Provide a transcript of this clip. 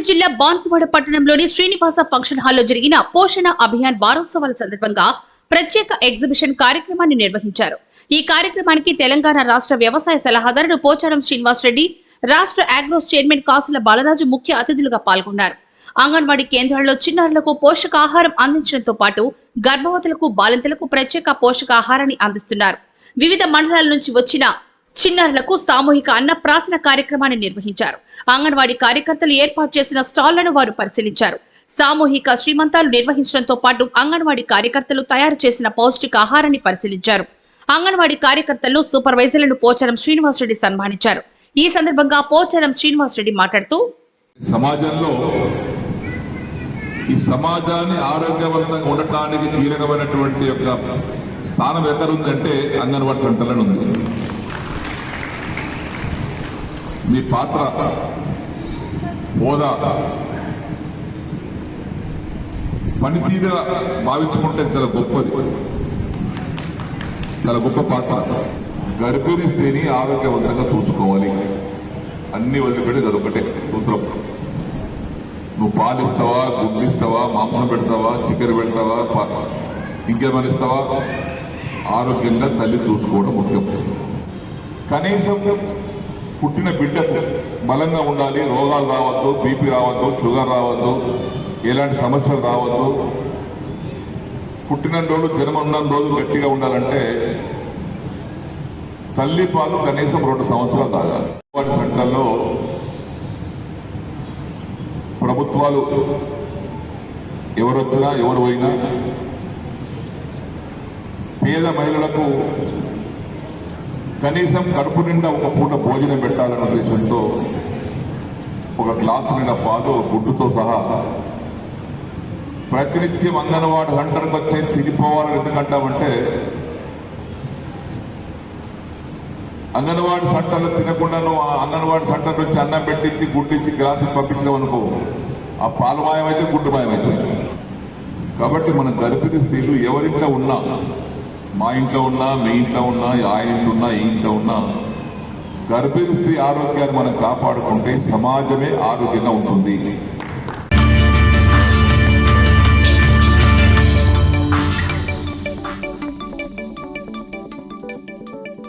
రంగారెడ్డి జిల్లా బాన్సువాడ పట్టణంలోని శ్రీనివాస ఫంక్షన్ హాల్లో జరిగిన పోషణ అభియాన్ వారోత్సవాల సందర్భంగా ప్రత్యేక ఎగ్జిబిషన్ కార్యక్రమాన్ని నిర్వహించారు. ఈ కార్యక్రమానికి తెలంగాణ రాష్ట్ర వ్యవసాయ సలహాదారుడు పోచారం శ్రీనివాస్ రెడ్డి రాష్ట్ర అగ్రోస్ చైర్మన్ కాసుల బాలరాజు ముఖ్య అతిథులుగా పాల్గొన్నారు. అంగన్వాడీ కేంద్రాల్లో చిన్నారులకు పోషకాహారం అందించడంతో పాటు గర్భవతులకు బాలింతలకు ప్రత్యేక పోషకాహారాన్ని అందిస్తున్నారు. వివిధ మండలాల నుంచి వచ్చిన చిన్నారులకు సామూహిక అన్నప్రాసన కార్యక్రమాన్ని నిర్వహించారు. అంగన్వాడీ కార్యకర్తలు ఏర్పాటు చేసిన స్టాళ్ళను వారు పరిశీలించారు. సామూహిక శ్రీమంతాలు నిర్వహించడంతో పాటు అంగన్వాడీ కార్యకర్తలు తయారు చేసిన పౌష్టిక ఆహారాన్ని పరిశీలించారు. అంగన్వాడీ కార్యకర్తలు సూపర్వైజర్లను పోచారం శ్రీనివాసరెడ్డి సన్మానించారు. ఈ సందర్భంగా పోచారం శ్రీనివాసరెడ్డి మాట్లాడుతూ సమాజంలో ఈ సమాజాన్ని ఆరోగ్యవంతంగా ఉండటానికి కీలకమైనటువంటి యొక్క స్థానం ఎక్కడుందంటే అంగన్వాడీ సెంటర్లను ఉంది. మీ పాత్ర హోదా పనితీరుగా భావించుకుంటే చాలా గొప్పది. చాలా గొప్ప పాత్ర. గర్భిణీ స్త్రీని ఆరోగ్యవంతంగా చూసుకోవాలి. అన్ని వదిలిపెట్టి అదొకటే సూత్రం. నువ్వు పాలిస్తావా గుడ్లిస్తావా మాంసం పెడతావా చికెన్ పెడతావా ప- ఇంకేమైనా ఇస్తావా? ఆరోగ్యంగా తల్లి చూసుకోవడం ముఖ్యం. కనీసం పుట్టిన బిడ్డకు బలంగా ఉండాలి రోగాలు రావద్దు బీపీ రావద్దు షుగర్ రావద్దు ఎలాంటి సమస్యలు రావద్దు. పుట్టిన రోజు జన్మ ఉన్న రోజు గట్టిగా ఉండాలంటే తల్లి పాలు కనీసం రెండు సంవత్సరాలు తాగాలి. వాటి సెంటర్లో ప్రభుత్వాలు ఎవరొచ్చినా ఎవరు పోయినా పేద మహిళలకు కనీసం కడుపు నిండా ఒక పూట భోజనం పెట్టాలన్న ఉద్దేశంతో ఒక గ్లాసు నిండా పాలు ఒక గుడ్డుతో సహా ప్రతినిత్యం అంగన్వాడి హంటర్కి వచ్చే తిరిగిపోవాలని ఎందుకంటామంటే అంగన్వాడి సెంటర్లో తినకుండా నువ్వు ఆ అంగన్వాడి సెంటర్ నుంచి అన్నం పెట్టించి గుడ్డిచ్చి గ్లాసు పంపించడం అనుకో ఆ పాలు మాయమైతే గుడ్డు మాయమైతే. కాబట్టి మన గర్భిణీ స్త్రీలు ఎవరింట్లో ఉన్నా మా ఇంట్లో ఉన్నా మీ ఇంట్లో ఉన్నా ఆయన ఇంట్లో ఉన్నా ఈ ఇంట్లో ఉన్నా గర్భిణీ స్త్రీ ఆరోగ్యాన్ని మనం కాపాడుకుంటే సమాజమే ఆరోగ్యంగా ఉంటుంది.